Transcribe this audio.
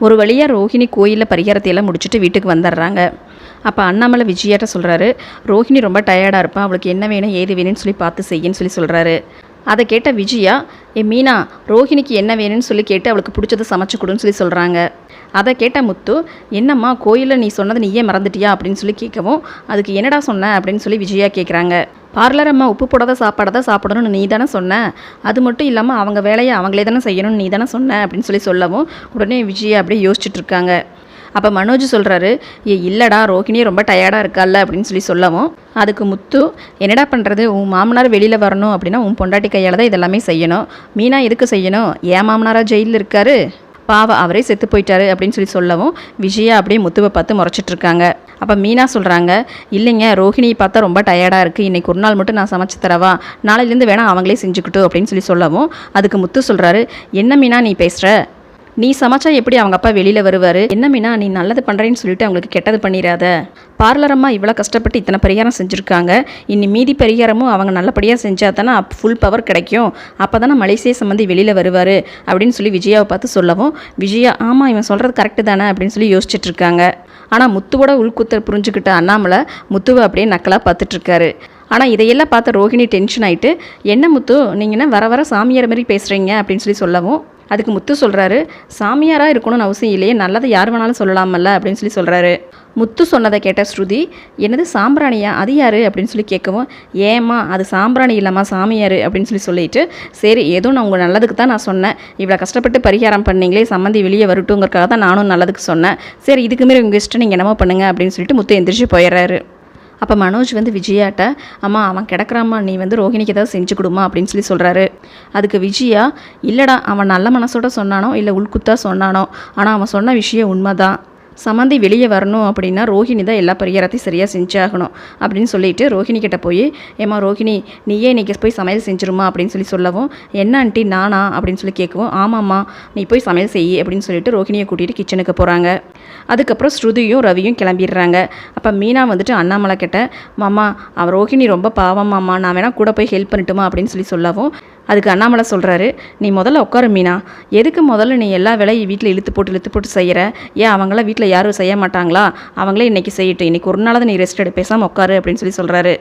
ஒரு வழியாக ரோஹிணி கோயிலில் பரிகாரத்தையெல்லாம் முடிச்சுட்டு வீட்டுக்கு வந்துடுறாங்க அப்போ அண்ணாமலை விஜயாட்ட சொல்கிறாரு ரோஹிணி ரொம்ப டயர்டாக இருப்பான் அவளுக்கு என்ன வேணும் ஏது வேணும்னு சொல்லி பார்த்து செய்யன்னு சொல்லி சொல்கிறாரு அதை கேட்ட விஜயா ஏ மீனா ரோஹிணிக்கு என்ன வேணும்னு சொல்லி கேட்டு அவளுக்கு பிடிச்சதை சமைச்சு கொடுன்னு சொல்லி சொல்கிறாங்க அதை கேட்ட முத்து என்னம்மா கோயிலில் நீ சொன்னதை நீயே மறந்துட்டியா? அப்படின்னு சொல்லி கேட்கவும் அதுக்கு என்னடா சொன்ன? அப்படின்னு சொல்லி விஜயா கேட்குறாங்க பார்லர் அம்மா உப்பு போடாத சாப்பாடை தான் சாப்பிடணும்னு நீ தானே சொன்ன? அது மட்டும் இல்லாமல் அவங்க வேலையை அவங்களே தானே செய்யணும்னு நீ தானே சொன்ன? அப்படின்னு சொல்லி சொல்லவும் உடனே விஜயா அப்படியே யோசிச்சுட்டு இருக்காங்க. அப்போ மனோஜ் சொல்கிறாரு ஏ இல்லைடா ரோஹிணி ரொம்ப டயர்டாக இருக்கால்ல அப்படின்னு சொல்லி சொல்லவும் அதுக்கு முத்து என்னடா பண்ணுறது உன் மாமனார் வெளியில் வரணும் அப்படின்னா உன் பொண்டாட்டி கையால் தான் இதெல்லாமே செய்யணும். மீனா எதுக்கு செய்யணும்? ஏன் மாமனாராக ஜெயிலில் இருக்காரு? பாவ அவரே செத்து போயிட்டாரு அப்படின்னு சொல்லி சொல்லவும் விஜயா அப்படியே முத்துவை பார்த்து முறைச்சிட்டு இருக்காங்க அப்போ மீனா சொல்கிறாங்க இல்லைங்க ரோஹிணியை பார்த்தா ரொம்ப டயர்டாக இருக்குது இன்றைக்கி ஒரு நாள் மட்டும் நான் சமைச்சு தரவா? நாளையிலேருந்து வேணால் அவங்களே செஞ்சுக்கிட்டும் அப்படின்னு சொல்லி சொல்லவும் அதுக்கு முத்து சொல்கிறாரு என்ன மீனா நீ பேசுகிற நீ சமைச்சா எப்படி அவங்க அப்பா வெளியில் வருவார்? என்ன மீனா நீ நல்லது பண்ணுறேன்னு சொல்லிட்டு அவங்களுக்கு கெட்டது பண்ணிடாத பார்லர் அம்மா இவ்வளோ கஷ்டப்பட்டு இத்தனை பரிகாரம் செஞ்சுருக்காங்க. இனி மீதி பரிகாரமும் அவங்க நல்லபடியாக செஞ்சால் தானே ஃபுல் பவர் கிடைக்கும். அப்போ தானே மலேசிய சம்மந்தி வெளியில் வருவார் அப்படின்னு சொல்லி விஜயாவை பார்த்து சொல்லவும் விஜயா ஆமாம் இவன் சொல்கிறது கரெக்டு தானே அப்படின்னு சொல்லி யோசிச்சுட்டு இருக்காங்க. ஆனால் முத்துவோட உள்குத்தை புரிஞ்சுக்கிட்ட அண்ணாமலை முத்துவை அப்படியே நக்கலாக பார்த்துட்ருக்காரு ஆனால் இதையெல்லாம் பார்த்த ரோஹிணி டென்ஷன் ஆயிட்டு என்ன முத்து நீங்கள் என்ன வர வர சாமியார் மாதிரி பேசுகிறீங்க அப்படின்னு சொல்லி சொல்லவும் அதுக்கு முத்து சொல்கிறாரு சாமியாராக இருக்கணும்னு அவசியம் இல்லையே நல்லதை யார் வேணாலும் சொல்லலாமல்ல அப்படின்னு சொல்லி சொல்கிறாரு முத்து சொன்னதை கேட்ட ஸ்ருதி என்னது சாம்பிராணியா அது யார்? அப்படின்னு சொல்லி கேட்கவும் ஏம்மா அது சாம்பிராணி இல்லைம்மா சாமியார் அப்படின்னு சொல்லி சொல்லிட்டு சரி ஏதோ நான் உங்கள் நல்லதுக்கு தான் நான் சொன்னேன். இவ்வளோ கஷ்டப்பட்டு பரிகாரம் பண்ணீங்களே சம்மந்தி வெளியே வரட்டுங்கிறக்காக தான் நானும் நல்லதுக்கு சொன்னேன். சரி இதுக்கு மாரி உங்கள் இஷ்டம் நீங்கள் என்னமோ பண்ணுங்க அப்படின்னு சொல்லிட்டு முத்து எந்திரிச்சு போயிடுறாரு. அப்போ மனோஜ் வந்து விஜயாட்ட அம்மா அவன் கிடக்குறாம்மா நீ வந்து ரோஹிணிக்கு ஏதாவது செஞ்சு கொடுமா அப்படின்னு சொல்லி சொல்கிறாரு அதுக்கு விஜயா இல்லைடா அவன் நல்ல மனசோட சொன்னானோ இல்லை உள்குத்தா சொன்னானோ ஆனால் அவன் சொன்ன விஷயம் உண்மைதான். சமந்தி வெளியே வரணும் அப்படின்னா ரோஹிணி தான் எல்லா பரிகாரத்தையும் சரியாக செஞ்சாகணும் அப்படின்னு சொல்லிட்டு ரோஹிணி கிட்டே போய் ஏம்மா ரோஹிணி நீயே இன்னைக்கு போய் சமையல் செஞ்சிருமா? அப்படின்னு சொல்லி சொல்லவும் என்ன ஆண்டி நானா? அப்படின்னு சொல்லி கேட்கவும் ஆமாம்மா நீ போய் சமையல் செய் அப்படின்னு சொல்லிட்டு ரோஹிணியை கூட்டிகிட்டு கிச்சனுக்கு போகிறாங்க அதுக்கப்புறம் ஸ்ருதியும் ரவியும் கிளம்பிடுறாங்க. அப்போ மீனா வந்துட்டு அண்ணாமலை கிட்ட மாமா அவன் ரோஹிணி ரொம்ப பாவம் மாமா நான் வேணால் கூட போய் ஹெல்ப் பண்ணட்டுமா? அப்படின்னு சொல்லி சொல்லவும் அதுக்கு அண்ணாமலை சொல்கிறாரு நீ முதல்ல உட்காரு மீனா. எதுக்கு முதல்ல நீ எல்லா வேலையும் வீட்டில் இழுத்து போட்டு இழுத்து போட்டு செய்கிற ஏன் அவங்களாம் வீட்டில் யாரும் செய்ய மாட்டாங்களா? அவங்களே இன்றைக்கி செய்யட்டும். இன்றைக்கி ஒரு நாளாவது நீ ரெஸ்ட் எடு. பேசாமல் உட்காரு அப்படின்னு சொல்லி சொல்கிறாரு